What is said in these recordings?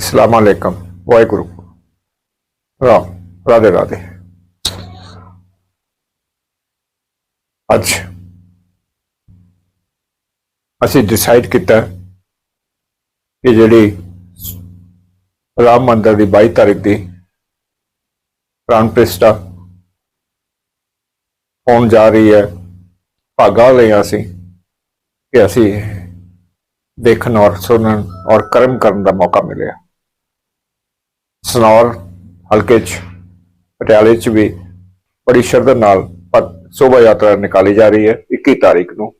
ਅਸਲਾਮ ਅਲੈਕਮ ਵਾਹਿਗੁਰੂ ਰਾਮ ਰਾਧੇ ਰਾਧੇ ਅੱਜ ਅਸੀਂ ਡਿਸਾਈਡ ਕੀਤਾ ਕਿ ਜਿਹੜੀ ਰਾਮ ਮੰਦਰ ਦੀ 22 ਤਾਰੀਖ ਦੀ ਪ੍ਰਾਣ ਪ੍ਰਤਿਸ਼ਠਾ ਹੋਣ ਜਾ ਰਹੀ ਹੈ ਭਾਗਾ ਲਈ ਅਸੀਂ ਕਿ ਅਸੀਂ ਦੇਖਣ ਔਰ ਸੁਣਨ ਔਰ ਕਰਮ ਕਰਨ ਦਾ ਮੌਕਾ ਮਿਲਿਆ ਸਨੌਰ ਹਲਕੇ 'ਚ, ਪਟਿਆਲੇ 'ਚ ਵੀ ਬੜੀ ਸ਼ਰਧਾ ਨਾਲ ਪ- ਸ਼ੋਭਾ ਯਾਤਰਾ ਨਿਕਾਲੀ ਜਾ ਰਹੀ ਹੈ 21 ਤਾਰੀਖ ਨੂੰ।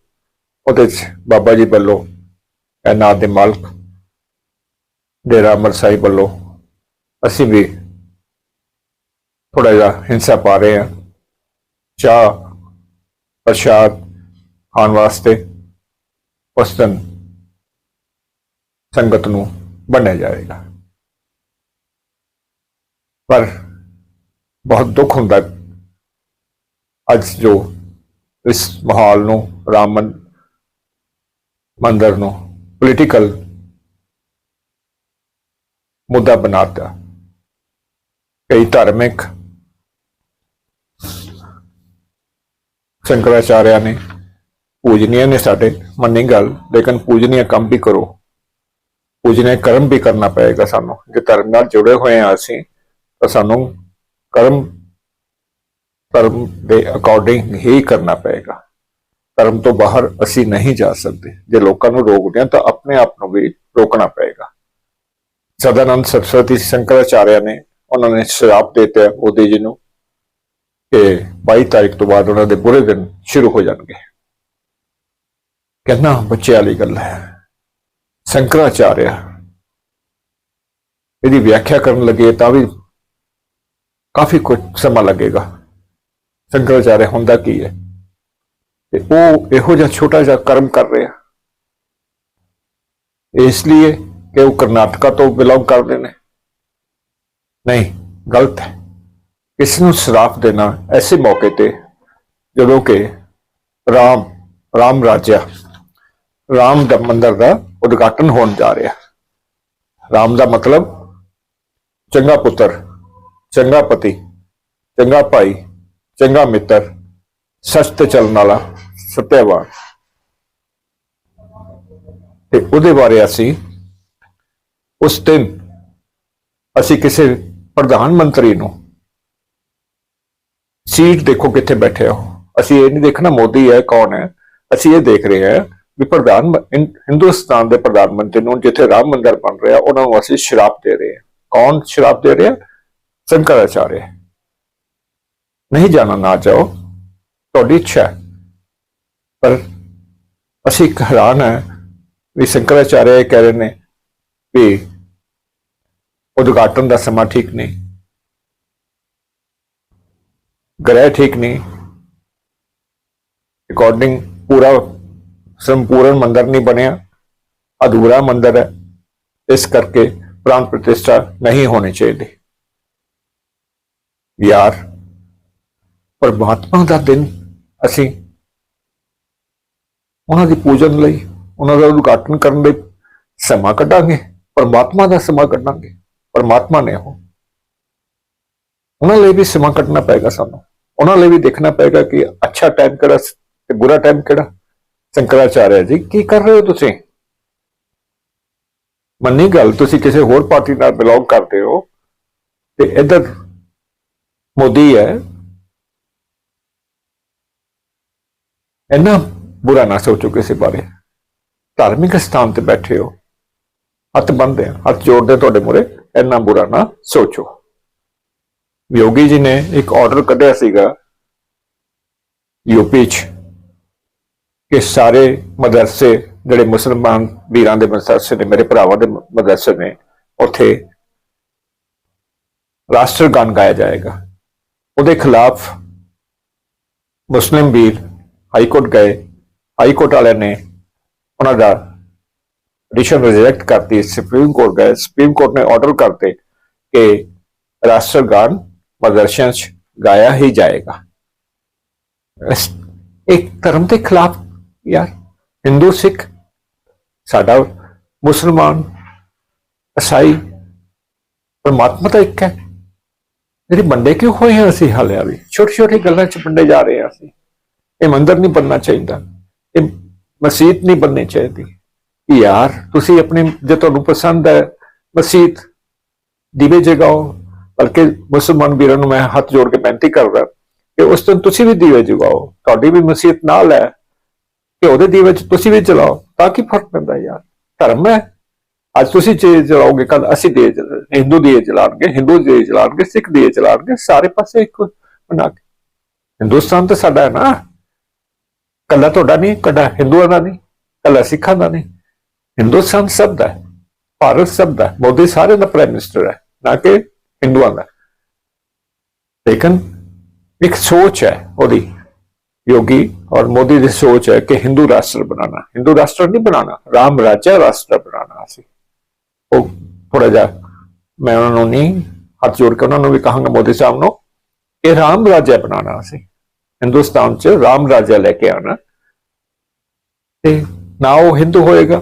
ਉਹਦੇ 'ਚ ਬਾਬਾ ਜੀ ਵੱਲੋਂ ਐਨਾਤ ਦੇ ਮਾਲਕ ਡੇਰਾ ਅਮਰ ਵੱਲੋਂ ਅਸੀਂ ਵੀ ਥੋੜਾ ਜਿਹਾ ਹਿੰਸਾ ਪਾ ਰਹੇ ਹਾਂ। ਚਾਹ ਪ੍ਰਸ਼ਾਦ ਖਾਣ ਵਾਸਤੇ ਉਸ ਦਿਨ ਸੰਗਤ ਨੂੰ ਬਣਿਆ ਜਾਏਗਾ। ਪਰ ਬਹੁਤ ਦੁੱਖ ਹੁੰਦਾ ਅੱਜ ਜੋ ਇਸ ਮਾਹੌਲ ਨੂੰ, ਰਾਮ ਮੰਦਰ ਨੂੰ ਪੋਲੀਟੀਕਲ ਮੁੱਦਾ ਬਣਾਤਾ। ਕਈ ਧਾਰਮਿਕ ਸ਼ੰਕਰਾਚਾਰਿਆ ਨੇ ਪੂਜਨੀਆ ਨੇ ਸਾਡੇ, ਮੰਨੀ ਗੱਲ, ਲੇਕਿਨ ਪੂਜਨੀਆ ਕੰਮ ਵੀ ਕਰੋ। ਪੂਜਨੀਆ ਕਰਮ ਵੀ ਕਰਨਾ ਪਏਗਾ ਸਾਨੂੰ। ਜੇ ਧਰਮ ਨਾਲ ਜੁੜੇ ਹੋਏ ਆ ਅਸੀਂ ਤਾਂ ਸਾਨੂੰ ਕਰਮ, ਧਰਮ ਦੇ ਅਕੋਰਡਿੰਗ ਹੀ ਕਰਨਾ ਪਏਗਾ। ਧਰਮ ਤੋਂ ਬਾਹਰ ਅਸੀਂ ਨਹੀਂ ਜਾ ਸਕਦੇ। ਜੇ ਲੋਕਾਂ ਨੂੰ ਰੋਕਦੇ ਹਾਂ ਤਾਂ ਆਪਣੇ ਆਪ ਨੂੰ ਵੀ ਰੋਕਣਾ ਪਏਗਾ। ਸਦਾਨੰਦ ਸਰਸਵਤੀ ਸ਼ੰਕਰਾਚਾਰਿਆ ਨੇ ਉਹਨਾਂ ਨੇ ਸ਼ਰਾਪ ਦੇ ਦਿੱਤਾ ਉਹਦੇ ਜੀ ਨੂੰ ਕਿ 22 ਤਾਰੀਖ ਤੋਂ ਬਾਅਦ ਉਹਨਾਂ ਦੇ ਬੁਰੇ ਦਿਨ ਸ਼ੁਰੂ ਹੋ ਜਾਣਗੇ। ਕਹਿੰਦਾ ਬੱਚੇ ਵਾਲੀ ਗੱਲ ਹੈ। ਸ਼ੰਕਰਾਚਾਰਿਆ, ਇਹਦੀ ਵਿਆਖਿਆ ਕਰਨ ਲੱਗੇ ਤਾਂ ਵੀ ਕਾਫੀ ਕੁਝ ਸਮਾਂ ਲੱਗੇਗਾ। ਸ਼ੰਕਰਾਚਾਰਿਆ ਹੁੰਦਾ ਕੀ ਹੈ? ਤੇ ਉਹ ਇਹੋ ਜਿਹਾ ਛੋਟਾ ਜਿਹਾ ਕਰਮ ਕਰ ਰਿਹਾ। ਇਸ ਲਈ ਕਿ ਉਹ ਕਰਨਾਟਕਾ ਤੋਂ ਬਿਲੋਂਗ ਕਰਦੇ ਨੇ। ਨਹੀਂ, ਗਲਤ ਹੈ। ਇਸ ਨੂੰ ਸ਼ਰਾਪ ਦੇਣਾ ਐਸੇ ਮੌਕੇ ਤੇ ਜਦੋਂ ਕਿ ਰਾਮ ਰਾਮ ਰਾਜਾ ਰਾਮ ਦਾ ਮੰਦਰ ਦਾ ਉਦਘਾਟਨ ਹੋਣ ਜਾ ਰਿਹਾ। ਰਾਮ ਦਾ ਮਤਲਬ ਚੰਗਾ ਪੁੱਤਰ ਚੰਗਾ ਪਤੀ, ਚੰਗਾ ਭਾਈ, ਚੰਗਾ ਮਿੱਤਰ, ਸੱਚ ਤੇ ਚੱਲਣ ਵਾਲਾ, ਸਤਿਆਵਾਨ। ਤੇ ਉਹਦੇ ਬਾਰੇ ਅਸੀਂ ਉਸ ਦਿਨ ਅਸੀਂ ਕਿਸੇ ਪ੍ਰਧਾਨ ਮੰਤਰੀ ਨੂੰ ਸੀਟ ਦੇਖੋ ਕਿੱਥੇ ਬੈਠੇ ਹੋ। ਅਸੀਂ ਇਹ ਨਹੀਂ ਦੇਖਣਾ ਮੋਦੀ ਹੈ, ਕੌਣ ਹੈ। ਅਸੀਂ ਇਹ ਦੇਖ ਰਹੇ ਹਾਂ ਵੀ ਪ੍ਰਧਾਨ ਹਿੰਦੁਸਤਾਨ ਦੇ ਪ੍ਰਧਾਨ ਮੰਤਰੀ ਨੂੰ ਜਿੱਥੇ ਰਾਮ ਮੰਦਿਰ ਬਣ ਰਿਹਾ, ਉਹਨਾਂ ਨੂੰ ਅਸੀਂ ਸ਼ਰਾਪ ਦੇ ਰਹੇ ਹਾਂ। ਕੌਣ ਸ਼ਰਾਪ ਦੇ ਰਿਹਾ? ਸ਼ੰਕਰਾਚਾਰਿਆ ਨਹੀਂ ਜਾਣਾ ਨਾ ਚਾਹੋ ਤੁਹਾਡੀ ਇੱਛਾ ਪਰ ਅਸੀਂ ਇੱਕ ਹੈਰਾਨ ਹੈ ਵੀ ਸ਼ੰਕਰਾਚਾਰਿਆ ਇਹ ਕਹਿ ਰਹੇ ਨੇ ਵੀ ਉਦਘਾਟਨ ਦਾ ਸਮਾਂ ਠੀਕ ਨਹੀਂ। ਗ੍ਰਹਿ ਠੀਕ ਨਹੀਂ। ਅਕੋਰਡਿੰਗ ਪੂਰਾ ਸੰਪੂਰਨ ਮੰਦਰ ਨਹੀਂ ਬਣਿਆ। ਅਧੂਰਾ ਮੰਦਰ ਹੈ। ਇਸ ਕਰਕੇ ਪ੍ਰਾਣ ਪ੍ਰਤਿਸ਼ਠਾ ਨਹੀਂ ਹੋਣੀ ਚਾਹੀਦੀ। ਯਾਰ, ਪਰਮਾਤਮਾ ਦਾ ਦਿਨ ਅਸੀਂ ਉਹਨਾਂ ਦੀ ਪੂਜਨ ਲਈ, ਉਹਨਾਂ ਦਾ ਉਦਘਾਟਨ ਕਰਨ ਲਈ ਸਮਾਂ ਕੱਢਾਂਗੇ, ਪਰਮਾਤਮਾ ਦਾ ਸਮਾਂ ਕੱਢਾਂਗੇ, ਪਰਮਾਤਮਾ ਨੇ ਉਹ ਉਹਨਾਂ ਲਈ ਵੀ ਸਮਾਂ ਕੱਢਣਾ ਪਏਗਾ ਸਾਨੂੰ। ਉਹਨਾਂ ਲਈ ਵੀ ਦੇਖਣਾ ਪਏਗਾ ਕਿ ਅੱਛਾ ਟਾਈਮ ਕਿਹੜਾ ਤੇ ਬੁਰਾ ਟਾਈਮ ਕਿਹੜਾ। ਸ਼ੰਕਰਾਚਾਰਿਆ ਜੀ, ਕੀ ਕਰ ਰਹੇ ਹੋ ਤੁਸੀਂ? ਮੰਨੀ ਗੱਲ, ਤੁਸੀਂ ਕਿਸੇ ਹੋਰ ਪਾਰਟੀ ਨਾਲ ਬਿਲੋਂਗ ਕਰਦੇ ਹੋ ਤੇ ਇੱਧਰ ਮੋਦੀ ਹੈ। ਇੰਨਾ ਬੁਰਾ ਨਾ ਸੋਚੋ ਕਿਸੇ ਬਾਰੇ। ਧਾਰਮਿਕ ਸਥਾਨ ਤੇ ਬੈਠੇ ਹੋ। ਹੱਥ ਬੰਨਦੇ ਆ, ਹੱਥ ਜੋੜਦੇ ਤੁਹਾਡੇ ਮੂਹਰੇ, ਇੰਨਾ ਬੁਰਾ ਨਾ ਸੋਚੋ। ਯੋਗੀ ਜੀ ਨੇ ਇੱਕ ਆਰਡਰ ਕੱਢਿਆ ਸੀਗਾ ਯੂਪੀ ਚ ਕਿ ਸਾਰੇ ਮਦਰਸੇ ਜਿਹੜੇ ਮੁਸਲਮਾਨ ਵੀਰਾਂ ਦੇ ਮਦਰਸੇ ਨੇ, ਮੇਰੇ ਭਰਾਵਾਂ ਦੇ ਮਦਰਸੇ ਨੇ, ਉੱਥੇ ਰਾਸ਼ਟਰ ਗਾਨ ਗਾਇਆ ਜਾਏਗਾ। ਉਹਦੇ ਖਿਲਾਫ ਮੁਸਲਿਮ ਵੀਰ ਹਾਈ ਕੋਰਟ ਗਏ। ਹਾਈ ਕੋਰਟ ਵਾਲਿਆਂ ਨੇ ਉਹਨਾਂ ਦਾ ਪਟੀਸ਼ਨ ਰਿਜੈਕਟ ਕਰਤੀ। ਸੁਪਰੀਮ ਕੋਰਟ ਗਏ। ਸੁਪਰੀਮ ਕੋਰਟ ਨੇ ਆਰਡਰ ਕਰਤੇ ਕਿ ਰਾਸ਼ਟਰ ਗਾਨ ਪ੍ਰਦਰਸ਼ਨ 'ਚ ਗਾਇਆ ਹੀ ਜਾਏਗਾ। ਇੱਕ ਧਰਮ ਦੇ ਖਿਲਾਫ ਯਾਰ ਹਿੰਦੂ, ਸਿੱਖ, ਸਾਡਾ ਮੁਸਲਮਾਨ, ਈਸਾਈ, ਪਰਮਾਤਮਾ ਤਾਂ ਇੱਕ ਹੈ। ਜਿਹੜੀ ਬੰਦੇ ਕਿਉਂ ਹੋਏ ਹਾਂ ਅਸੀਂ ਹਾਲੇ ਵੀ? ਛੋਟੀ ਛੋਟੀ ਗੱਲਾਂ 'ਚ ਬੰਦੇ ਜਾ ਰਹੇ ਹਾਂ ਅਸੀਂ। ਇਹ ਮੰਦਰ ਨਹੀਂ ਬਣਨਾ ਚਾਹੀਦਾ। ਇਹ ਮਸਜਿਦ ਨਹੀਂ ਬਣਨੀ ਚਾਹੀਦੀ। ਯਾਰ, ਤੁਸੀਂ ਆਪਣੇ ਜੇ ਤੁਹਾਨੂੰ ਪਸੰਦ ਹੈ ਮਸਜਿਦ ਦੀਵੇ ਜਗਾਓ, ਬਲਕਿ ਮੁਸਲਮਾਨ ਵੀਰਾਂ ਨੂੰ ਮੈਂ ਹੱਥ ਜੋੜ ਕੇ ਬੇਨਤੀ ਕਰਦਾ ਕਿ ਉਸ ਦਿਨ ਤੁਸੀਂ ਵੀ ਦੀਵੇ ਜਗਾਓ, ਤੁਹਾਡੀ ਵੀ ਮਸਜਿਦ ਨਾਲ ਹੈ ਕਿ ਉਹਦੇ ਦੀਵੇ ਚ ਤੁਸੀਂ ਵੀ ਚਲਾਓ ਤਾਂ ਕੀ ਫ਼ਰਕ ਪੈਂਦਾ ਯਾਰ? ਧਰਮ ਹੈ। ਅੱਜ ਤੁਸੀਂ ਜੇ ਚਲਾਓਗੇ ਕੱਲ ਅਸੀਂ ਦੇ ਹਿੰਦੂ ਦੀਏ ਚਲਾਣਗੇ ਹਿੰਦੂ ਦੀਏ ਚਲਾਣਗੇ ਸਿੱਖ ਦੀਏ ਚਲਾਣਗੇ ਸਾਰੇ ਪਾਸੇ ਇੱਕ ਬਣਾ ਕੇ ਹਿੰਦੁਸਤਾਨ ਤਾਂ ਸਾਡਾ ਹੈ ਨਾ ਕੱਲਾ ਤੁਹਾਡਾ ਨਹੀਂ ਕੱਲਾ ਹਿੰਦੂਆਂ ਦਾ ਨਹੀਂ ਕੱਲਾ ਸਿੱਖਾਂ ਦਾ ਨਹੀਂ ਹਿੰਦੁਸਤਾਨ ਸਭ ਦਾ ਹੈ ਭਾਰਤ ਸਭ ਦਾ ਹੈ। ਮੋਦੀ ਸਾਰੇ ਦਾ ਪ੍ਰਾਈਮ ਮਿਨਿਸਟਰ ਹੈ ਨਾ ਕਿ ਹਿੰਦੂਆਂ ਦਾ ਲੇਕਿਨ ਇੱਕ ਸੋਚ ਹੈ ਉਹਦੀ योगी और मोदी की सोच है कि हिंदू राष्ट्र बनाना हिंदू राष्ट्र नहीं बनाना राम राज्य राष्ट्र बनाना ਅਸੀਂ ਉਹ ਥੋੜਾ ਜਿਹਾ ਮੈਂ ਉਹਨਾਂ ਨੂੰ ਨਹੀਂ ਹੱਥ ਜੋੜ ਕੇ ਉਹਨਾਂ ਨੂੰ ਵੀ ਕਹਾਂਗਾ ਮੋਦੀ ਸਾਹਿਬ ਨੂੰ, ਇਹ ਰਾਮ ਰਾਜਾ ਬਣਾਉਣਾ ਅਸੀਂ ਹਿੰਦੁਸਤਾਨ 'ਚ ਰਾਮ ਰਾਜਾ ਲੈ ਕੇ ਆਣਾ ਤੇ ਨਾ ਉਹ ਹਿੰਦੂ ਹੋਏਗਾ,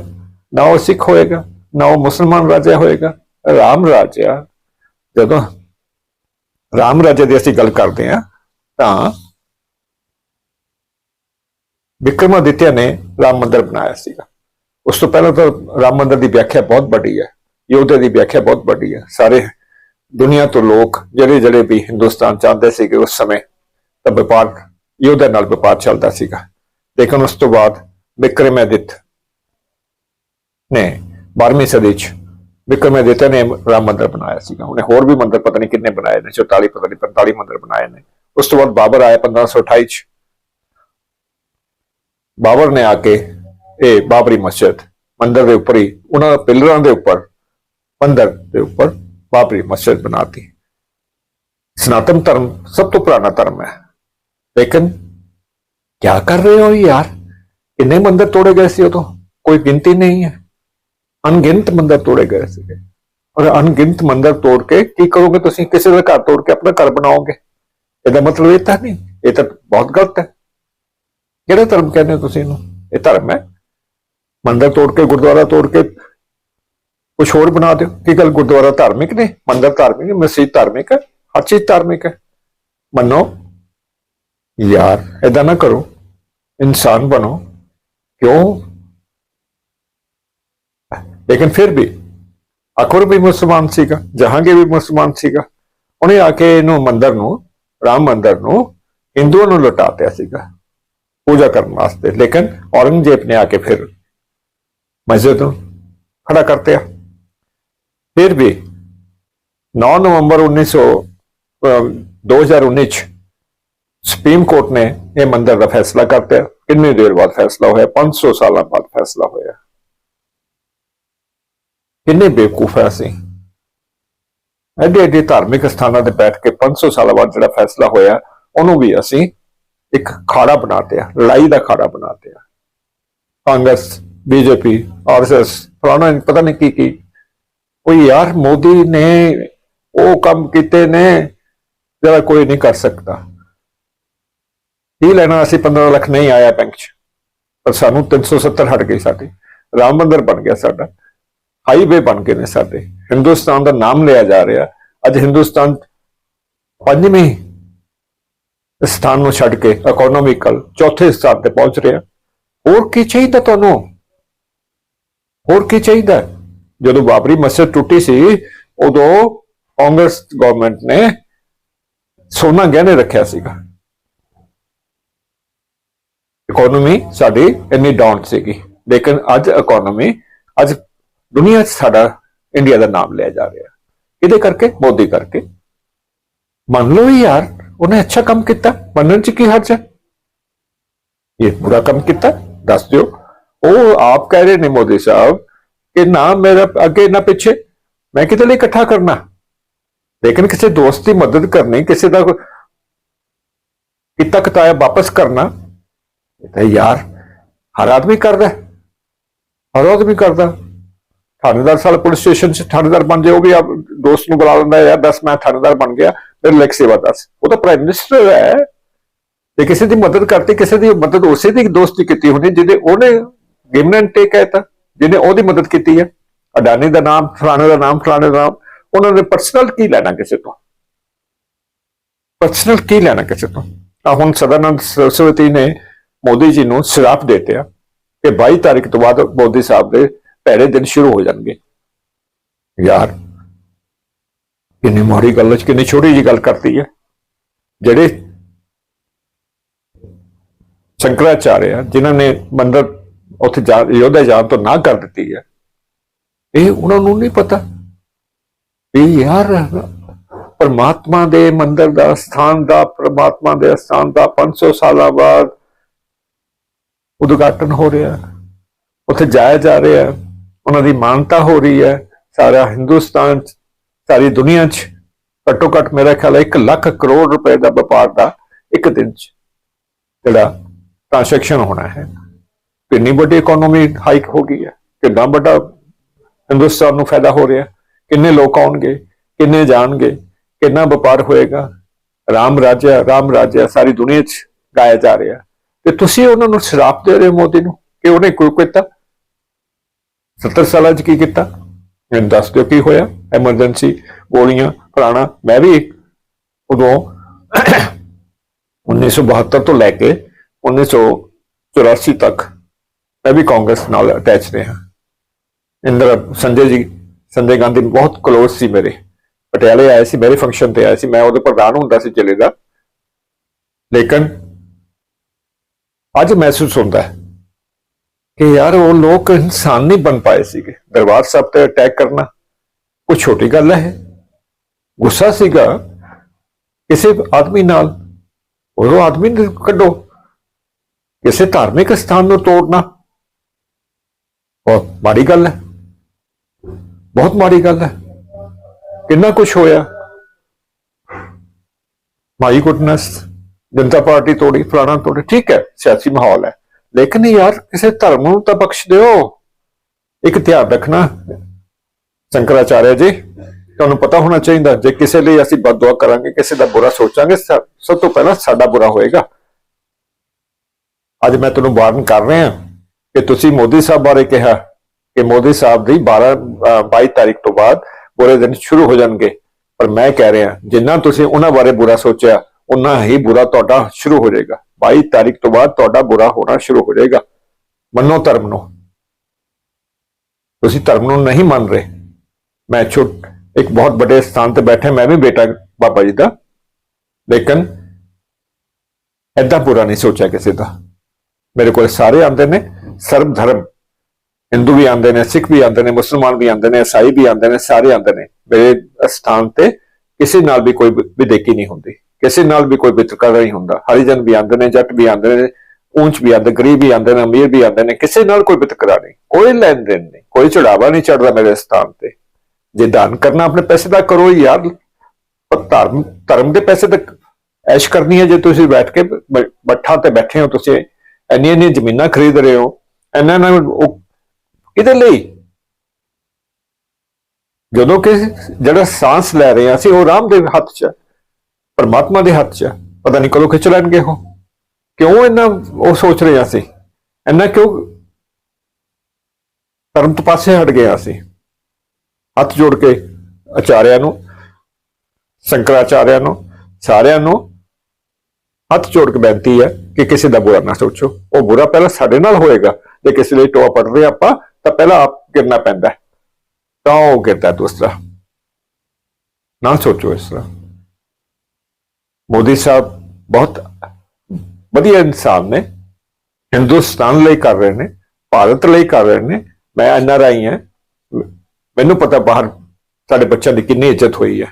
ਨਾ ਉਹ ਸਿੱਖ ਹੋਏਗਾ, ਨਾ ਉਹ ਮੁਸਲਮਾਨ ਰਾਜਾ ਹੋਏਗਾ। ਰਾਮ ਰਾਜਾ, ਜਦੋਂ ਰਾਮ ਰਾਜਾ ਦੀ ਅਸੀਂ ਗੱਲ ਕਰਦੇ ਹਾਂ, ਤਾਂ ਵਿਕਰਮਾਦਿੱਤਿਆ ਨੇ ਰਾਮ ਮੰਦਰ ਬਣਾਇਆ ਸੀਗਾ। ਉਸ ਤੋਂ ਪਹਿਲਾਂ ਤਾਂ ਰਾਮ ਮੰਦਰ ਦੀ ਵਿਆਖਿਆ ਬਹੁਤ ਵੱਡੀ ਹੈ। ਯੋਧੇ ਦੀ ਵਿਆਖਿਆ ਬਹੁਤ ਵੱਡੀ ਹੈ ਸਾਰੇ ਦੁਨੀਆ ਤੋਂ ਲੋਕ ਜਿਹੜੇ ਜਿਹੜੇ ਵੀ ਹਿੰਦੁਸਤਾਨ ਚਾਹੁੰਦੇ ਸੀਗੇ ਉਸ ਸਮੇਂ ਤਾਂ ਵਪਾਰ ਯੋਧੇ ਨਾਲ ਵਪਾਰ ਚੱਲਦਾ ਸੀਗਾ। ਲੇਕਿਨ ਉਸ ਤੋਂ ਬਾਅਦ ਵਿਕਰਮਾਦਿੱਤ ਨੇ 12ਵੀਂ ਸਦੀ ਚ ਵਿਕਰਮਾਦਿੱਤ ਨੇ ਰਾਮ ਮੰਦਿਰ ਬਣਾਇਆ ਸੀਗਾ। ਉਹਨੇ ਹੋਰ ਵੀ ਮੰਦਿਰ ਪਤਾ ਨਹੀਂ ਕਿੰਨੇ ਬਣਾਏ ਨੇ 44 ਪਤਾ ਨਹੀਂ 45 ਮੰਦਿਰ ਬਣਾਏ ਨੇ। ਉਸ ਤੋਂ ਬਾਅਦ ਬਾਬਰ ਆਇਆ 1528 ਚ। ਬਾਬਰ ਨੇ ਆ ਕੇ ਇਹ ਬਾਬਰੀ ਮਸਜਿਦ ਮੰਦਰ ਦੇ ਉੱਪਰ ਹੀ ਉਹਨਾਂ ਪਿਲਰਾਂ ਦੇ ਉੱਪਰ ਮੰਦਰ ਦੇ ਉੱਪਰ ਬਾਬਰੀ ਮਸਜਿਦ ਬਣਾਤੀ। ਸਨਾਤਨ ਧਰਮ ਸਭ ਤੋਂ ਪੁਰਾਣਾ ਧਰਮ ਹੈ। ਲੇਕਿਨ ਕੀ ਕਰ ਰਹੇ ਹੋ ਯਾਰ? ਕਿੰਨੇ ਮੰਦਰ ਤੋੜੇ ਗਏ ਸੀ ਉਦੋਂ? ਕੋਈ ਗਿਣਤੀ ਨਹੀਂ ਹੈ। ਅਣਗਿਣਤ ਮੰਦਰ ਤੋੜੇ ਗਏ ਸੀਗੇ। ਔਰ ਅਣਗਿਣਤ ਮੰਦਰ ਤੋੜ ਕੇ ਕੀ ਕਰੋਗੇ ਤੁਸੀਂ? ਕਿਸੇ ਦਾ ਘਰ ਤੋੜ ਕੇ ਆਪਣਾ ਘਰ ਬਣਾਓਗੇ? ਇਹਦਾ ਮਤਲਬ ਇਹ ਤਾਂ ਨਹੀਂ। ਇਹ ਤਾਂ ਬਹੁਤ ਗਲਤ ਹੈ। ਕਿਹੜਾ ਧਰਮ ਕਹਿੰਦੇ ਹੋ ਤੁਸੀਂ ਇਹਨੂੰ? ਇਹ ਧਰਮ ਹੈ। ਮੰਦਰ ਤੋੜ ਕੇ, ਗੁਰਦੁਆਰਾ ਤੋੜ ਕੇ ਕੁਛ ਹੋਰ ਬਣਾ ਦਿਓ। ਕੀ ਗੱਲ ਗੁਰਦੁਆਰਾ ਧਾਰਮਿਕ ਨੇ? ਮੰਦਰ ਧਾਰਮਿਕ ਨੇ ਮਸਜਿਦ ਧਾਰਮਿਕ ਹੈ ਹਰ ਚੀਜ਼ ਧਾਰਮਿਕ ਹੈ। ਮੰਨੋ, ਯਾਰ, ਏਦਾਂ ਨਾ ਕਰੋ। ਇਨਸਾਨ ਬਣੋ। ਕਿਉਂ? ਲੇਕਿਨ ਫਿਰ ਵੀ ਅਕਬਰ ਵੀ ਮੁਸਲਮਾਨ ਸੀਗਾ, ਜਹਾਂਗੀਰ ਵੀ ਮੁਸਲਮਾਨ ਸੀਗਾ। ਉਹਨੇ ਆ ਕੇ ਇਹਨੂੰ ਮੰਦਰ ਨੂੰ, ਰਾਮ ਮੰਦਰ ਨੂੰ, ਹਿੰਦੂਆਂ ਨੂੰ ਲੁਟਾਤਿਆ ਸੀਗਾ। ਪੂਜਾ ਕਰਨ ਵਾਸਤੇ। ਲੇਕਿਨ ਔਰੰਗਜ਼ੇਬ ਨੇ ਆ ਕੇ ਫਿਰ ਮਸਜਿਦ ਨੂੰ ਖੜਾ ਕਰਤੇ ਆ ਫਿਰ ਵੀ 9 ਨਵੰਬਰ 1900 ਅਹ 2019 ਚ ਸੁਪਰੀਮ ਕੋਰਟ ਨੇ ਇਹ ਮੰਦਰ ਦਾ ਫੈਸਲਾ ਕਰਤਾ ਕਿੰਨੀ ਦੇਰ ਬਾਅਦ ਫੈਸਲਾ ਹੋਇਆ 500 ਸਾਲਾਂ ਬਾਅਦ ਫੈਸਲਾ ਹੋਇਆ ਕਿੰਨੇ ਬੇਵਕੂਫ ਹੈ ਅਸੀਂ ਐਡੇ ਐਡੇ ਧਾਰਮਿਕ ਸਥਾਨਾਂ ਤੇ ਬੈਠ ਕੇ 500 ਸਾਲਾਂ ਬਾਅਦ ਜਿਹੜਾ ਫੈਸਲਾ ਹੋਇਆ ਉਹਨੂੰ ਵੀ ਅਸੀਂ ਇੱਕ ਖਾੜਾ ਬਣਾਤੇ ਆ ਲੜਾਈ ਦਾ ਖਾੜਾ ਬਣਾਤੇ ਆ ਕਾਂਗਰਸ ਬੀਜੇਪੀ ਆਰਐਸਐਸ ਫਲਾਣਾ ਪਤਾ ਨਹੀਂ ਕੀ ਕੀ ਉਹ ਯਾਰ ਮੋਦੀ ਨੇ ਉਹ ਕੰਮ ਕੀਤੇ ਨੇ, ਜਿਹੜਾ ਕੋਈ ਨਹੀਂ ਕਰ ਸਕਦਾ। ਕੀ ਲੈਣਾ ਅਸੀਂ 15 ਲੱਖ ਨਹੀਂ ਆਇਆ ਬੈਂਕ 'ਚ, ਪਰ ਸਾਨੂੰ 370 ਹਟ ਗਈ ਸਾਡੀ। ਰਾਮ ਮੰਦਰ ਬਣ ਗਿਆ ਸਾਡਾ। ਹਾਈਵੇ ਬਣ ਗਏ ਨੇ ਸਾਡੇ। ਹਿੰਦੁਸਤਾਨ ਦਾ ਨਾਮ ਲਿਆ ਜਾ ਰਿਹਾ। ਅੱਜ ਹਿੰਦੁਸਤਾਨ ਪੰਜਵੇਂ ਸਥਾਨ ਨੂੰ ਛੱਡ ਕੇ ਇਕਨੋਮਿਕਲ ਚੌਥੇ ਸਥਾਨ ਤੇ ਪਹੁੰਚ ਰਿਹਾ। ਹੋਰ ਕੀ ਚਾਹੀਦਾ ਤੁਹਾਨੂੰ? ਹੋਰ ਕੀ ਚਾਹੀਦਾ? ਜਦੋਂ ਬਾਬਰੀ ਮਸਜਿਦ ਟੁੱਟੀ ਸੀ, ਉਦੋਂ ਕਾਂਗਰਸ ਗਵਰਨਮੈਂਟ ਨੇ ਸੋਨਾ ਗਹਿਣੇ ਰੱਖਿਆ ਸੀਗਾ। ਇਕਨੋਮੀ ਸਾਡੀ ਇੰਨੀ ਡਾਊਨ ਸੀਗੀ, ਲੇਕਿਨ ਅੱਜ ਇਕਨੋਮੀ ਅੱਜ ਦੁਨੀਆ 'ਚ ਸਾਡਾ ਇੰਡੀਆ ਦਾ ਨਾਮ ਲਿਆ ਜਾ ਰਿਹਾ। ਇਹਦੇ ਕਰਕੇ, ਮੋਦੀ ਕਰਕੇ। ਮੰਨ ਲਓ ਯਾਰ, ਉਹਨੇ ਅੱਛਾ ਕੰਮ ਕੀਤਾ, ਮੰਨਣ 'ਚ ਕੀ ਹਰਜ ਹੈ ਇਹ ਬੁਰਾ ਕੰਮ ਕੀਤਾ, ਦੱਸ ਦਿਓ। ਉਹ ਆਪ ਕਹਿ ਰਹੇ ਨੇ ਮੋਦੀ ਸਾਹਿਬ ਕਿ ਨਾ ਮੇਰਾ ਅੱਗੇ ਨਾ ਪਿੱਛੇ। ਮੈਂ ਕਿਤੇ ਲਈ ਇਕੱਠਾ ਕਰਨਾ? ਲੇਕਿਨ ਕਿਸੇ ਦੋਸਤ ਦੀ ਮਦਦ ਕਰਨੀ, ਕਿਸੇ ਦਾ ਕੀਤਾ ਕਿਤਾਇਆ ਵਾਪਸ ਕਰਨਾ, ਇਹ ਤਾਂ ਯਾਰ, ਹਰ ਆਦਮੀ ਕਰਦਾ ਹਰ ਆਦਮੀ ਕਰਦਾ ਥਾਣੇਦਾਰ ਸਾਲ ਪੁਲਿਸ ਸਟੇਸ਼ਨ 'ਚ ਥਾਣੇਦਾਰ ਬਣ ਜਾਏ ਵੀ ਆਪ ਦੋਸਤ ਨੂੰ ਬੁਲਾ ਲੈਂਦਾ ਯਾਰ ਦੱਸ ਮੈਂ ਥਾਣੇਦਾਰ ਬਣ ਗਿਆ, ਮੇਰੇ ਲਈ ਸੇਵਾ ਦੱਸ। ਉਹ ਤਾਂ ਪ੍ਰਾਈਮ ਮਿਨਿਸਟਰ ਹੈ। ਤੇ ਕਿਸੇ ਦੀ ਮਦਦ ਕਰਤੀ, ਕਿਸੇ ਦੀ ਮਦਦ ਉਸੇ ਦੀ ਦੋਸਤੀ ਕੀਤੀ ਹੋਣੀ, ਜਿਹਦੇ ਉਹਨੇ ਗਿਵਨ ਐਂਡ ਟੇਕ ਹੈ ਤਾਂ ਜਿਹਨੇ ਉਹਦੀ ਮਦਦ ਕੀਤੀ ਹੈ, ਅਡਾਨੀ ਦਾ ਨਾਮ, ਫਲਾਣੇ ਦਾ ਨਾਮ, ਫਲਾਣੇ ਦਾ ਨਾਮ, ਉਹਨਾਂ ਨੇ ਪਰਸਨਲ ਕੀ ਲੈਣਾ ਕਿਸੇ ਤੋਂ? ਪਰਸਨਲ ਕੀ ਲੈਣਾ ਕਿਸੇ ਤੋਂ? ਆ ਹੁਣ ਸਦਾਨੰਦ ਸਰਸਵਤੀ ਨੇ ਮੋਦੀ ਜੀ ਨੂੰ ਸ਼ਰਾਪ ਦਿੱਤੇ ਕਿ 22 ਤਾਰੀਖ ਤੋਂ ਬਾਅਦ ਮੋਦੀ ਸਾਹਿਬ ਦੇ ਪਹਿਲੇ ਦਿਨ ਸ਼ੁਰੂ ਹੋ ਜਾਣਗੇ। ਯਾਰ, ਕਿੰਨੀ ਮਾੜੀ ਗੱਲ ਹੈ, ਕਿੰਨੀ ਛੋਟੀ ਜੀ ਗੱਲ ਕਰਤੀ ਹੈ। ਜਿਹੜੇ ਸ਼ੰਕਰਾਚਾਰਿਆ ਆ, ਜਿਨ੍ਹਾਂ ਨੇ ਮੰਦਰ ਉੱਥੇ ਜਾ ਯੋਧਾ ਜਾਣ ਤੋਂ ਨਾ ਕਰ ਦਿੱਤੀ ਹੈ। ਇਹ ਉਹਨਾਂ ਨੂੰ ਨਹੀਂ ਪਤਾ ਵੀ ਯਾਰ ਪਰਮਾਤਮਾ ਦੇ ਮੰਦਰ ਦਾ ਸਥਾਨ ਦਾ ਪਰਮਾਤਮਾ ਦੇ ਸਥਾਨ ਦਾ 500 ਸਾਲਾਂ ਬਾਅਦ ਉਦਘਾਟਨ ਹੋ ਰਿਹਾ ਉੱਥੇ ਜਾਇਆ ਜਾ ਰਿਹਾ ਉਹਨਾਂ ਦੀ ਮਾਨਤਾ ਹੋ ਰਹੀ ਹੈ। ਸਾਰਾ ਹਿੰਦੁਸਤਾਨ 'ਚ, ਸਾਰੀ ਦੁਨੀਆ 'ਚ ਘੱਟੋ ਘੱਟ ਮੇਰਾ ਖਿਆਲ ਹੈ 1 ਲੱਖ ਕਰੋੜ ਰੁਪਏ ਦਾ ਵਪਾਰ ਦਾ ਇੱਕ ਦਿਨ 'ਚ ਜਿਹੜਾ ਟ੍ਰਾਂਜੈਕਸ਼ਨ ਹੋਣਾ ਹੈ। ਕਿੰਨੀ ਵੱਡੀ ਇਕਨੋਮੀ ਹਾਈਕ ਹੋ ਗਈ ਹੈ ਕਿੰਨਾ ਵੱਡਾ ਹਿੰਦੁਸਤਾਨ ਨੂੰ ਫਾਇਦਾ ਹੋ ਰਿਹਾ ਕਿੰਨੇ ਲੋਕ ਆਉਣਗੇ, ਕਿੰਨੇ ਜਾਣਗੇ, ਕਿੰਨਾ ਵਪਾਰ ਹੋਏਗਾ, ਰਾਮ ਰਾਜਿਆ ਰਾਮ ਰਾਜਿਆ ਸਾਰੀ ਦੁਨੀਆ 'ਚ ਗਾਇਆ ਜਾ ਰਿਹਾ ਤੇ ਤੁਸੀਂ ਉਹਨਾਂ ਨੂੰ ਸ਼ਰਾਪ ਦੇ ਰਹੇ ਹੋ ਮੋਦੀ ਨੂੰ ਕਿ ਉਹਨੇ ਕੋਈ ਕੀਤਾ? 70 ਸਾਲਾਂ 'ਚ ਕੀ ਕੀਤਾ? ਮੈਨੂੰ ਦੱਸ ਦਿਓ ਕੀ ਹੋਇਆ? ਐਮਰਜੈਂਸੀ ਗੋਲੀਆਂ ਫਲਾਣਾ ਮੈਂ ਵੀ ਉਦੋਂ 1972 ਤੋਂ ਲੈ ਕੇ 1984 ਤੱਕ ਮੈਂ ਵੀ ਕਾਂਗਰਸ ਨਾਲ ਅਟੈਚ ਰਿਹਾ। ਇੰਦਰ, ਸੰਜੇ ਜੀ, ਸੰਜੇ ਗਾਂਧੀ ਬਹੁਤ ਕਲੋਜ਼ ਸੀ ਮੇਰੇ। ਪਟਿਆਲੇ ਆਏ ਸੀ, ਮੇਰੇ ਫੰਕਸ਼ਨ ਤੇ ਆਏ ਸੀ। ਮੈਂ ਉਹਦੇ ਪ੍ਰਧਾਨ ਹੁੰਦਾ ਸੀ ਜ਼ਿਲ੍ਹੇ ਦਾ। ਲੇਕਿਨ ਅੱਜ ਮਹਿਸੂਸ ਹੁੰਦਾ ਹੈ ਕਿ ਯਾਰ ਉਹ ਲੋਕ ਇਨਸਾਨ ਨਹੀਂ ਬਣ ਪਾਏ ਸੀਗੇ। ਦਰਬਾਰ ਸਾਹਿਬ ਤੇ ਅਟੈਕ ਕਰਨਾ ਕੋਈ ਛੋਟੀ ਗੱਲ ਹੈ। ਗੁੱਸਾ ਸੀਗਾ। ਕਿਸੇ ਆਦਮੀ ਨਾਲ ਉਹ ਆਦਮੀ ਨੂੰ ਕੱਢੋ। ਕਿਸੇ ਧਾਰਮਿਕ ਸਥਾਨ ਨੂੰ ਤੋੜਨਾ। ਬਹੁਤ ਮਾੜੀ ਗੱਲ ਹੈ। ਬਹੁਤ ਮਾੜੀ ਗੱਲ ਹੈ। ਕਿੰਨਾ ਕੁਝ ਹੋਇਆ। ਮਾਈ ਗੁੱਡਨੈਸ, ਜਨਤਾ ਪਾਰਟੀ ਤੋੜੀ, ਫਲਾਣਾ ਤੋੜੀ। ਠੀਕ ਹੈ, ਸਿਆਸੀ ਮਾਹੌਲ ਹੈ। ਲੇਕਿਨ ਯਾਰ, ਕਿਸੇ ਧਰਮ ਨੂੰ ਤਾਂ ਬਖਸ਼ ਦਿਓ। ਇੱਕ ਧਿਆਨ ਰੱਖਣਾ। ਸ਼ੰਕਰਾਚਾਰਿਆ ਜੀ, ਤੁਹਾਨੂੰ ਪਤਾ ਹੋਣਾ ਚਾਹੀਦਾ, ਜੇ ਕਿਸੇ ਲਈ ਅਸੀਂ ਬਦਦੁਆ ਕਰਾਂਗੇ, ਕਿਸੇ ਦਾ ਬੁਰਾ ਸੋਚਾਂਗੇ ਸਭ ਸਭ ਤੋਂ ਪਹਿਲਾਂ ਸਾਡਾ ਬੁਰਾ ਹੋਏਗਾ। ਅੱਜ ਮੈਂ ਤੁਹਾਨੂੰ ਵਾਰਨ ਕਰ ਰਿਹਾ। ਕਿ ਤੁਸੀਂ ਮੋਦੀ ਸਾਹਿਬ ਬਾਰੇ ਕਿਹਾ ਕਿ ਮੋਦੀ ਸਾਹਿਬ ਦੀ 12 ਅ, 22 ਤਾਰੀਖ ਤੋਂ ਬਾਅਦ ਬੁਰੇ ਦਿਨ ਸ਼ੁਰੂ ਹੋ ਜਾਣਗੇ। ਪਰ ਮੈਂ ਕਹਿ ਰਿਹਾ ਜਿੰਨਾ ਤੁਸੀਂ ਉਹਨਾਂ ਬਾਰੇ ਬੁਰਾ ਸੋਚਿਆ ਉਨਾ ਹੀ ਬੁਰਾ ਤੁਹਾਡਾ ਸ਼ੁਰੂ ਹੋ ਜਾਏਗਾ। 22 ਤਾਰੀਖ ਤੋਂ ਬਾਅਦ ਤੁਹਾਡਾ ਬੁਰਾ ਹੋਣਾ ਸ਼ੁਰੂ ਹੋ ਜਾਏਗਾ। ਮੰਨੋ ਧਰਮ ਨੂੰ। ਤੁਸੀਂ ਧਰਮ ਨੂੰ ਨਹੀਂ ਮੰਨ ਰਹੇ। ਮੈਂ ਛੋਟ ਇੱਕ ਬਹੁਤ ਵੱਡੇ ਸਥਾਨ ਤੇ ਬੈਠੇ ਮੈਂ ਵੀ ਬੇਟਾ ਬਾਬਾ ਜੀ ਦਾ। ਲੇਕਿਨ ਐਦਾਂ ਬੁਰਾ ਨਹੀਂ ਸੋਚਿਆ ਕਿਸੇ ਦਾ। ਮੇਰੇ ਕੋਲ ਸਾਰੇ ਆਉਂਦੇ ਨੇ। ਸਰਬ ਧਰਮ। ਹਿੰਦੂ ਵੀ ਆਉਂਦੇ ਨੇ, ਸਿੱਖ ਵੀ ਆਉਂਦੇ ਨੇ, ਮੁਸਲਮਾਨ ਵੀ ਆਉਂਦੇ ਨੇ, ਈਸਾਈ ਵੀ ਆਉਂਦੇ ਨੇ, ਸਾਰੇ ਆਉਂਦੇ ਨੇ। ਮੇਰੇ ਸਥਾਨ ਤੇ ਕਿਸੇ ਨਾਲ ਵੀ ਕੋਈ ਵਿਦੇਕੀ ਨਹੀਂ ਹੁੰਦੀ। ਕਿਸੇ ਨਾਲ ਵੀ ਕੋਈ ਵਿਤਕਰਾ ਨਹੀਂ ਹੁੰਦਾ। ਹਰੀਜਨ ਵੀ ਆਉਂਦੇ ਨੇ, ਜੱਟ ਵੀ ਆਉਂਦੇ ਨੇ, ਊਂਚ ਵੀ ਆਉਂਦੇ, ਗਰੀਬ ਵੀ ਆਉਂਦੇ ਨੇ, ਅਮੀਰ ਵੀ ਆਉਂਦੇ ਨੇ, ਕਿਸੇ ਨਾਲ ਕੋਈ ਵਿਤਕਰਾ ਨਹੀਂ। ਕੋਈ ਲੈਣ ਦੇਣ ਨਹੀਂ, ਕੋਈ ਚੜਾਵਾ ਨਹੀਂ ਚੜਦਾ ਮੇਰੇ ਸਥਾਨ ਤੇ। ਜੇ ਦਾਨ ਕਰਨਾ ਆਪਣੇ ਪੈਸੇ ਦਾ ਕਰੋ ਯਾਰ। ਧਰਮ ਧਰਮ ਦੇ ਪੈਸੇ ਤੇ ਐਸ਼ ਕਰਨੀ ਹੈ ਜੇ ਤੁਸੀਂ ਬੈਠ ਕੇ ਬ- ਤੇ ਬੈਠੇ ਹੋ ਤੁਸੀਂ। ਇੰਨੀਆਂ ਇੰਨੀਆਂ ਜ਼ਮੀਨਾਂ ਖਰੀਦ ਰਹੇ ਹੋ। ਇਹਨਾਂ ਨਾਲ ਉਹ ਕਿਹਦੇ ਲਈ? ਜਦੋਂ ਕਿ ਜਿਹੜਾ ਸਾਂਸ ਲੈ ਰਹੇ ਹਾਂ ਅਸੀਂ, ਉਹ ਰਾਮ ਦੇ ਹੱਥ 'ਚ ਪਰਮਾਤਮਾ ਦੇ ਹੱਥ 'ਚ ਹੈ। ਪਤਾ ਨਹੀਂ ਕਦੋਂ ਖਿੱਚ ਲੈਣਗੇ ਉਹ। ਕਿਉਂ ਇੰਨਾ ਉਹ ਸੋਚ ਰਹੇ ਹਾਂ ਅਸੀਂ? ਇੰਨਾ ਕਿਉਂ ਧਰਮ ਤੋਂ ਪਾਸੇ ਹਟ ਗਏ ਹਾਂ ਅਸੀਂ? ਹੱਥ ਜੋੜ ਕੇ ਆਚਾਰਿਆਂ ਨੂੰ, ਸ਼ੰਕਰਾਚਾਰਿਆਂ ਨੂੰ, ਸਾਰਿਆਂ ਨੂੰ ਹੱਥ ਜੋੜ ਕੇ ਬੇਨਤੀ ਹੈ ਕਿ ਕਿਸੇ ਦਾ ਬੁਰਾ ਨਾ ਸੋਚੋ। ਉਹ ਬੁਰਾ ਪਹਿਲਾਂ ਸਾਡੇ ਨਾਲ ਹੋਏਗਾ। ਜੇ ਕਿਸੇ ਲਈ ਟੋਆ ਪੜ ਰਹੇ ਆਪਾਂ, ਤਾਂ ਪਹਿਲਾਂ ਆਪ ਗਿਰਨਾ ਪੈਂਦਾ ਤਾਂ ਉਹ ਗਿਰਦਾ ਦੂਸਰਾ। ਨਾ ਸੋਚੋ ਇਸ ਤਰ੍ਹਾਂ। ਮੋਦੀ ਸਾਹਿਬ ਬਹੁਤ ਵਧੀਆ ਇਨਸਾਨ ਨੇ। ਹਿੰਦੁਸਤਾਨ ਲਈ ਕਰ ਰਹੇ ਨੇ, ਭਾਰਤ ਲਈ ਕਰ ਰਹੇ ਨੇ। ਮੈਂ ਐਨ ਆਰ ਆਈ ਹਾਂ। ਮੈਨੂੰ ਪਤਾ ਬਾਹਰ ਸਾਡੇ ਬੱਚਿਆਂ ਦੀ ਕਿੰਨੀ ਇੱਜ਼ਤ ਹੋਈ ਹੈ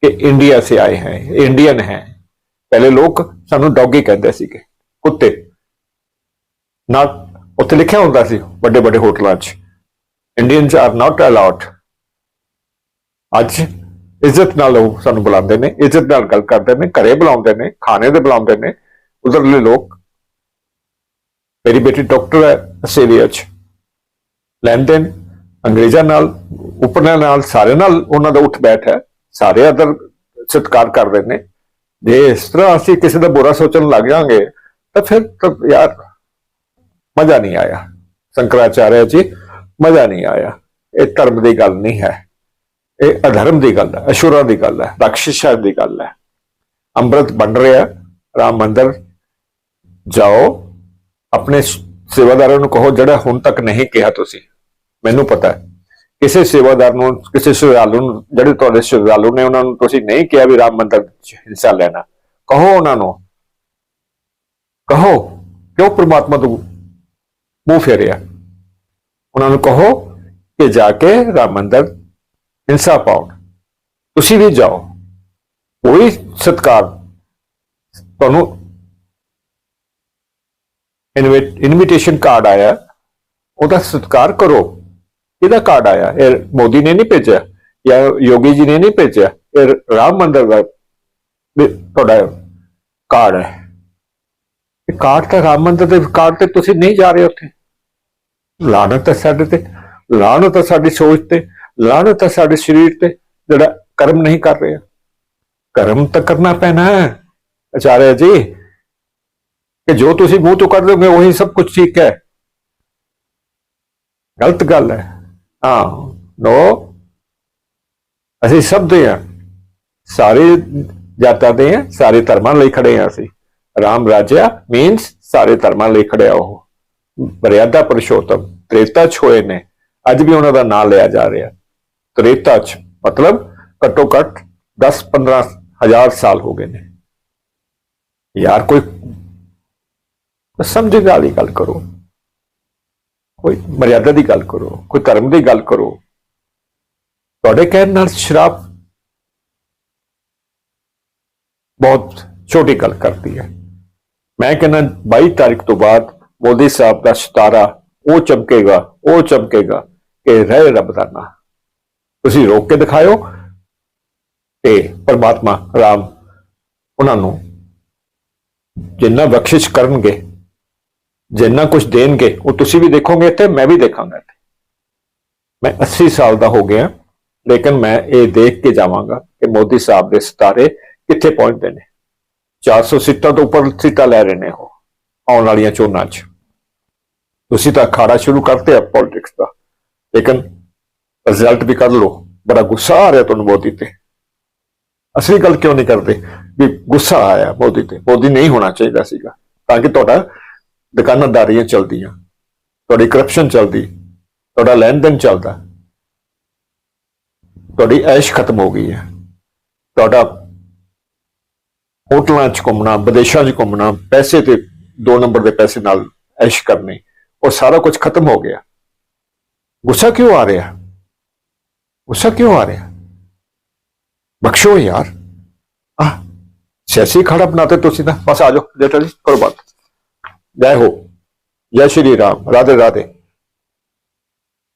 ਕਿ ਇੰਡੀਆ ਸੇ ਆਏ ਹੈ, ਇੰਡੀਅਨ ਹੈ। ਪਹਿਲੇ ਲੋਕ ਸਾਨੂੰ ਡੌਗੀ ਕਹਿੰਦੇ ਸੀਗੇ, ਕੁੱਤੇ। ਨਾ ਉੱਥੇ ਲਿਖਿਆ ਹੁੰਦਾ ਸੀ ਵੱਡੇ ਵੱਡੇ ਹੋਟਲਾਂ 'ਚ। ਇੰਡੀਅਨਸ ਆਰ ਨਾਟ ਅਲਾਉਡ ਅੱਜ ਇੱਜ਼ਤ ਨਾਲ ਉਹ ਸਾਨੂੰ ਬੁਲਾਉਂਦੇ ਨੇ, ਇੱਜ਼ਤ ਨਾਲ ਗੱਲ ਕਰਦੇ ਨੇ, ਘਰੇ ਬੁਲਾਉਂਦੇ ਨੇ, ਖਾਣੇ ਦੇ ਬੁਲਾਉਂਦੇ ਨੇ, ਉਧਰਲੇ ਲੋਕ। ਮੇਰੀ ਬੇਟੀ ਡਾਕਟਰ ਹੈ ਆਸਟ੍ਰੇਲੀਆ 'ਚ। ਲੈਣ ਦੇਣ ਅੰਗਰੇਜ਼ਾਂ ਨਾਲ ਉੱਪਰਲੇ ਨਾਲ ਸਾਰੇ ਨਾਲ ਉਹਨਾਂ ਦਾ ਉੱਠ ਬੈਠ ਹੈ। ਸਾਰੇ ਅਦਰ ਸਤਿਕਾਰ ਕਰਦੇ ਨੇ। ਜੇ ਇਸ ਤਰ੍ਹਾਂ ਅਸੀਂ ਕਿਸੇ ਦਾ ਬੁਰਾ ਸੋਚਣ ਲੱਗ ਜਾਾਂਗੇ ਤਾਂ ਫਿਰ ਯਾਰ ਮਜ਼ਾ ਨਹੀਂ ਆਇਆ। ਸ਼ੰਕਰਾਚਾਰਿਆ ਜੀ, ਮਜ਼ਾ ਨਹੀਂ ਆਇਆ। ਇਹ ਧਰਮ ਦੀ ਗੱਲ ਨਹੀਂ ਹੈ। ਇਹ ਅਧਰਮ ਦੀ ਗੱਲ ਹੈ, ਅਸ਼ੁਰਾ ਦੀ ਗੱਲ ਹੈ ਰਾਖਸ਼ਿਸ਼ਾ ਦੀ ਗੱਲ ਹੈ। ਅੰਮ੍ਰਿਤ ਬਣ ਰਿਹਾ, ਰਾਮ ਮੰਦਰ ਜਾਓ, ਆਪਣੇ ਸੇਵਾਦਾਰਾਂ ਨੂੰ ਕਹੋ, ਜਿਹੜਾ ਹੁਣ ਤੱਕ ਨਹੀਂ ਕਿਹਾ ਤੁਸੀਂ। ਮੈਨੂੰ ਪਤਾ ਹੈ, ਕਿਸੇ ਸੇਵਾਦਾਰ ਨੂੰ, ਕਿਸੇ ਸ਼ਰਧਾਲੂ ਨੂੰ, ਜਿਹੜੇ ਤੁਹਾਡੇ ਸ਼ਰਧਾਲੂ ਨੇ, ਉਹਨਾਂ ਨੂੰ ਤੁਸੀਂ ਨਹੀਂ ਕਿਹਾ ਵੀ ਰਾਮ ਮੰਦਰ ਹਿੱਸਾ ਲੈਣਾ। ਕਹੋ ਉਹਨਾਂ ਨੂੰ। ਕਹੋ, ਕਿਉਂ ਪ੍ਰਮਾਤਮਾ ਤੋਂ ਮੂੰਹ ਫੇਰਿਆ। ਉਹਨਾਂ ਨੂੰ ਕਹੋ ਕਿ ਜਾ ਕੇ ਰਾਮ ਮੰਦਰ ਹਿੰਸਾ ਪਾਓ। ਤੁਸੀਂ ਵੀ ਜਾਓ। ਕੋਈ ਸਤਕਾਰ ਤੁਹਾਨੂੰ ਇਨਵੀਟੇਸ਼ਨ ਕਾਰਡ ਆਇਆ, ਉਹਦਾ ਸਤਿਕਾਰ ਕਰੋ। ਇਹਦਾ ਕਾਰਡ ਆਇਆ? ਇਹ ਮੋਦੀ ਨੇ ਨਹੀਂ ਭੇਜਿਆ ਜਾਂ ਯੋਗੀ ਜੀ ਨੇ ਨਹੀਂ ਭੇਜਿਆ? ਇਹ ਰਾਮ ਮੰਦਰ ਦਾ ਤੁਹਾਡਾ ਕਾਰਡ ਹੈ। ਇਹ ਕਾਰਡ ਤਾਂ ਰਾਮ ਮੰਦਰ ਦੇ ਕਾਰਡ ਤੇ ਤੁਸੀਂ ਨਹੀਂ ਜਾ ਰਹੇ ਉੱਥੇ। ਲਾਣਤ ਹੈ ਸਾਡੇ ਤੇ ਲਾਣਤ ਹੈ ਸਾਡੀ ਸੋਚ ਤੇ ਲਾਣਤ ਹੈ ਸਾਡੇ ਸਰੀਰ ਤੇ, ਜਿਹੜਾ ਕਰਮ ਨਹੀਂ ਕਰ ਰਿਹਾ। ਕਰਮ ਤਾਂ ਕਰਨਾ ਪੈਣਾ ਹੈ। ਆਚਾਰਿਆ ਜੀ, ਕਿ ਜੋ ਤੁਸੀਂ ਮੂੰਹ ਤੋਂ ਕੱਢ ਦੋਗੇ, ਉਹੀ ਸਭ ਕੁਝ ਠੀਕ ਹੈ। ਗਲਤ ਗੱਲ ਹੈ। ਹਾਂ, ਨੋ, ਅਸੀਂ ਸਭ ਦੇ ਆ ਸਾਰੇ ਜਾਤਾਂ ਦੇ ਆ ਸਾਰੇ ਧਰਮਾਂ ਲਈ ਖੜੇ ਆ ਅਸੀਂ। ਰਾਮ ਰਾਜਾ ਮੀਨਸ ਸਾਰੇ ਧਰਮਾਂ ਲਈ ਖੜਿਆ ਉਹ। ਮਰਿਆਦਾ ਪੁਰਸ਼ੋਤਮ, ਤ੍ਰੇਤਾ ਚ ਹੋਏ ਨੇ, ਅੱਜ ਵੀ ਉਹਨਾਂ ਦਾ ਨਾਮ ਲਿਆ ਜਾ ਰਿਹਾ। ਤ੍ਰੇਤਾ ਚ ਮਤਲਬ ਘੱਟੋ ਘੱਟ 10 15 ਹਜ਼ਾਰ ਸਾਲ ਹੋ ਗਏ ਨੇ। ਯਾਰ ਕੋਈ ਸਮਝੇ ਵਾਲੀ ਗੱਲ ਕਰੋ। ਕੋਈ ਮਰਿਆਦਾ ਦੀ ਗੱਲ ਕਰੋ, ਕੋਈ ਧਰਮ ਦੀ ਗੱਲ ਕਰੋ। ਤੁਹਾਡੇ ਕਹਿਣ ਨਾਲ ਸ਼ਰਾਬ ਬਹੁਤ ਛੋਟੀ ਗੱਲ ਕਰਦੀ ਹੈ। ਮੈਂ ਕਹਿੰਦਾ 22 ਤਾਰੀਖ ਤੋਂ ਬਾਅਦ ਮੋਦੀ ਸਾਹਿਬ ਦਾ ਸਿਤਾਰਾ ਉਹ ਚਮਕੇਗਾ ਉਹ ਚਮਕੇਗਾ ਕਿ ਰਹਿ ਰੱਬ ਦਾ ਨਾਂ। ਤੁਸੀਂ ਰੋਕ ਕੇ ਦਿਖਾਇਓ ਤੇ ਪਰਮਾਤਮਾ ਰਾਮ ਉਹਨਾਂ ਨੂੰ ਜਿੰਨਾ ਬਖਸ਼ਿਸ਼ ਕਰਨਗੇ, ਜਿੰਨਾ ਕੁਝ ਦੇਣਗੇ, ਉਹ ਤੁਸੀਂ ਵੀ ਦੇਖੋਗੇ ਤੇ ਮੈਂ ਵੀ ਦੇਖਾਂਗਾ ਇੱਥੇ। ਮੈਂ 80 ਸਾਲ ਦਾ ਹੋ ਗਿਆ, ਲੇਕਿਨ ਮੈਂ ਇਹ ਦੇਖ ਕੇ ਜਾਵਾਂਗਾ ਕਿ ਮੋਦੀ ਸਾਹਿਬ ਦੇ ਸਿਤਾਰੇ ਕਿੱਥੇ ਪਹੁੰਚਦੇ ਨੇ। 400 ਸੀਟਾਂ ਤੋਂ ਉੱਪਰ ਸੀਟਾਂ ਲੈ ਰਹੇ ਨੇ ਉਹ। ਆਉਣ ਵਾਲੀਆਂ ਚੋਣਾਂ 'ਚ। ਤੁਸੀਂ ਤਾਂ ਅਖਾੜਾ ਸ਼ੁਰੂ ਕਰਤੇ ਆ ਪੋਲਿਟਿਕਸ ਦਾ। ਲੇਕਿਨ ਰਿਜ਼ਲਟ ਵੀ ਕਰ ਲਓ। ਬੜਾ ਗੁੱਸਾ ਆ ਰਿਹਾ ਤੁਹਾਨੂੰ ਮੋਦੀ ਤੇ। ਅਸਲੀ ਗੱਲ ਕਿਉਂ ਨਹੀਂ ਕਰਦੇ? ਵੀ ਗੁੱਸਾ ਆਇਆ ਮੋਦੀ ਤੇ। ਮੋਦੀ ਨਹੀਂ ਹੋਣਾ ਚਾਹੀਦਾ ਸੀਗਾ। ਤਾਂ ਕਿ ਤੁਹਾਡਾ ਦੁਕਾਨਾਦਾਰੀਆਂ ਚਲਦੀਆਂ। ਤੁਹਾਡੀ ਕਰਪਸ਼ਨ ਚਲਦੀ। ਤੁਹਾਡਾ ਲੈਣ ਦੇਣ ਚੱਲਦਾ। ਤੁਹਾਡੀ ਐਸ਼ ਖਤਮ ਹੋ ਗਈ ਹੈ। ਤੁਹਾਡਾ ਹੋਟਲਾਂ 'ਚ ਘੁੰਮਣਾ, ਵਿਦੇਸ਼ਾਂ 'ਚ ਘੁੰਮਣਾ, ਪੈਸੇ ਤੇ ਦੋ ਨੰਬਰ ਦੇ ਪੈਸੇ ਨਾਲ ਐਸ਼ ਕਰਨੀ, ਉਹ ਸਾਰਾ ਕੁਝ ਖਤਮ ਹੋ ਗਿਆ। ਗੁੱਸਾ ਕਿਉਂ ਆ ਰਿਹਾ? ਗੁੱਸਾ ਕਿਉਂ ਆ ਰਿਹਾ? ਬਖਸ਼ੋ ਯਾਰ। ਆ ਸਿਆਸੀ ਖੜਾ ਬਣਾਤੇ ਤੁਸੀਂ ਤਾਂ। ਬਸ ਆ ਜਾਓ ਜੇਠਾ ਜੀ, ਕਰੋ ਬਾਤ। ਜੈ ਹੋ। ਜੈ ਸ਼੍ਰੀ ਰਾਮ ਰਾਧੇ ਰਾਧੇ